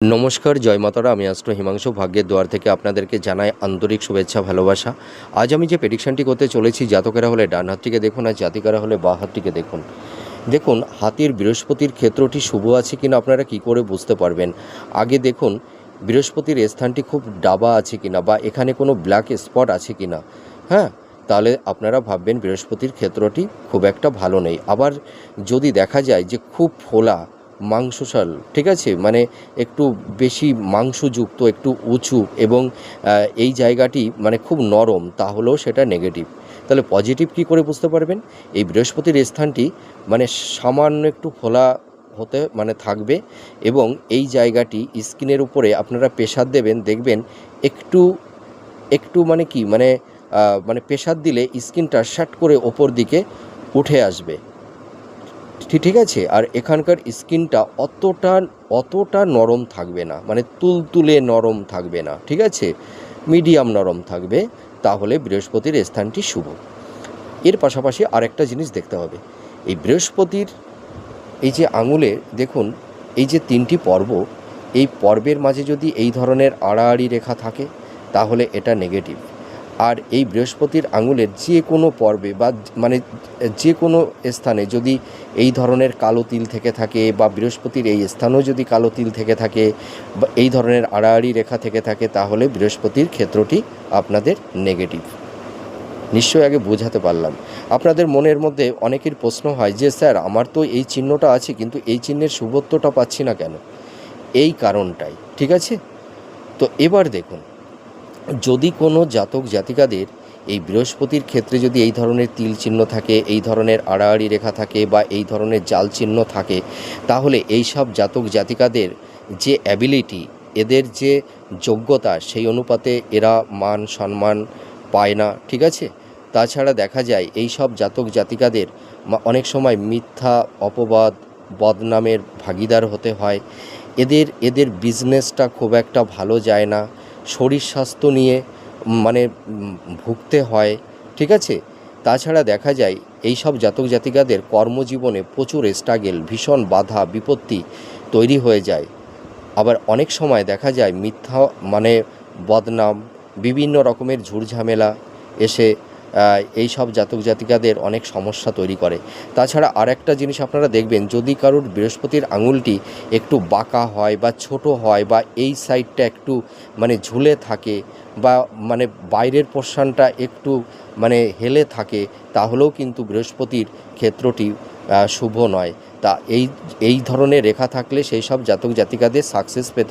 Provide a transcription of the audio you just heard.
নমস্কার, জয় মাতারা। আমি অস্ত্র হিমাংশু। ভাগ্যের দুয়ার থেকে আপনাদেরকে জানাই আন্তরিক শুভেচ্ছা, ভালোবাসা। আজ আমি যে প্রেডিকশনটি করতে চলেছি, জাতকেরা হলে ডান হাতটিকে দেখুন আর জাতিকারা হলে বা হাতটিকে দেখুন। দেখুন, হাতির বৃহস্পতির ক্ষেত্রটি শুভ আছে কিনা আপনারা কি করে বুঝতে পারবেন? আগে দেখুন, বৃহস্পতির স্থানটি খুব ডাবা আছে কিনা বা এখানে কোনো ব্ল্যাক স্পট আছে কিনা। হ্যাঁ তাহলে আপনারা ভাববেন বৃহস্পতির ক্ষেত্রটি খুব একটা ভালো নেই। আবার যদি দেখা যায় যে খুব ফোলা মাংসশাল ঠিক আছে? মানে একটু বেশি মাংসযুক্ত, একটু উঁচু এবং এই জায়গাটি মানে খুব নরম, তাহলেও সেটা নেগেটিভ তাহলে পজিটিভ কি করে বুঝতে পারবেন? এই বৃহস্পতির স্থানটি মানে সামান্য একটু ফোলা হতে মানে থাকবে এবং এই জায়গাটি স্কিনের উপরে আপনারা প্রেশার দেবেন, দেখবেন একটু একটু মানে কি? মানে মানে প্রেশার দিলে স্কিনটা শার্ট করে ওপর দিকে উঠে আসবে। ঠিক আছে? আর এখানকার স্কিনটা অতটা অতটা নরম থাকবে না। মানে তুলতুলে নরম থাকবে না, ঠিক আছে? মিডিয়াম নরম থাকবে। তাহলে বৃহস্পতির স্থানটি শুভ। এর পাশাপাশি আরেকটা জিনিস দেখতে হবে। এই বৃহস্পতির এই যে আঙুলে, দেখুন, এই যে তিনটি পর্ব, এই পর্বের মাঝে যদি এই ধরনের আড়াআড়ি রেখা থাকে, তাহলে এটা নেগেটিভ আর এই বৃহস্পতির আঙুলের যে কোনো পর্বে বা মানে যে কোনো স্থানে যদি এই ধরনের কালো তিল থেকে থাকে বা বৃহস্পতির এই স্থানেও যদি কালো তিল থেকে থাকে বা এই ধরনের আড়াআড়ি রেখা থেকে থাকে, তাহলে বৃহস্পতির ক্ষেত্রটি আপনাদের নেগেটিভ নিশ্চয়ই আগে বোঝাতে পারলাম। আপনাদের মনের মধ্যে অনেকের প্রশ্ন হয় যে, স্যার, আমার তো এই চিহ্নটা আছে, কিন্তু এই চিহ্নের শুভত্বটা পাচ্ছি না কেন? এই কারণটাই, ঠিক আছে? তো এবার দেখুন যদি কোনো জাতক জাতিকাদের এই বৃহস্পতির ক্ষেত্রে যদি এই ধরনের তিল চিহ্ন থাকে, এই ধরনের আড়াআড়ি রেখা থাকে বা এই ধরনের জাল চিহ্ন থাকে, তাহলে এই সব জাতক জাতিকাদের যে অ্যাবিলিটি এদের যে যোগ্যতা, সেই অনুপাতে এরা মান, সম্মান পায় না, ঠিক আছে? তাছাড়া দেখা যায় এই সব জাতক জাতিকাদের অনেক সময় মিথ্যা, অপবাদ, বদনামের ভাগিদার হতে হয়। এদের এদের বিজনেসটা খুব একটা ভালো যায় না। শরীর স্বাস্থ্য নিয়ে মানে ভুগতে হয়, ঠিক আছে? তাছাড়া দেখা যায় এই সব জাতক জাতিকাদের কর্মজীবনে প্রচুর স্ট্রাগেল ভীষণ বাধা, বিপত্তি তৈরি হয়ে যায়। আবার অনেক সময় দেখা যায় মিথ্যা মানে বদনাম, বিভিন্ন রকমের ঝুড়ঝামেলা এসে এই সব জাতক জাতিকাদের অনেক সমস্যা তৈরি করে। তাছাড়া আরেকটা জিনিস আপনারা দেখবেন, যদি কারোর বৃহস্পতির আঙুলটি একটু বাঁকা হয় বা ছোট হয় বা এই সাইডটা একটু মানে ঝুলে থাকে বা মানে বাইরের পোর্শনটা একটু মানে হেলে থাকে, তাহলেও কিন্তু বৃহস্পতির ক্ষেত্রটি শুভ নয়। তা এই এই ধরনের রেখা থাকলে সেই সব জাতক জাতিকাদের সাকসেস পেতে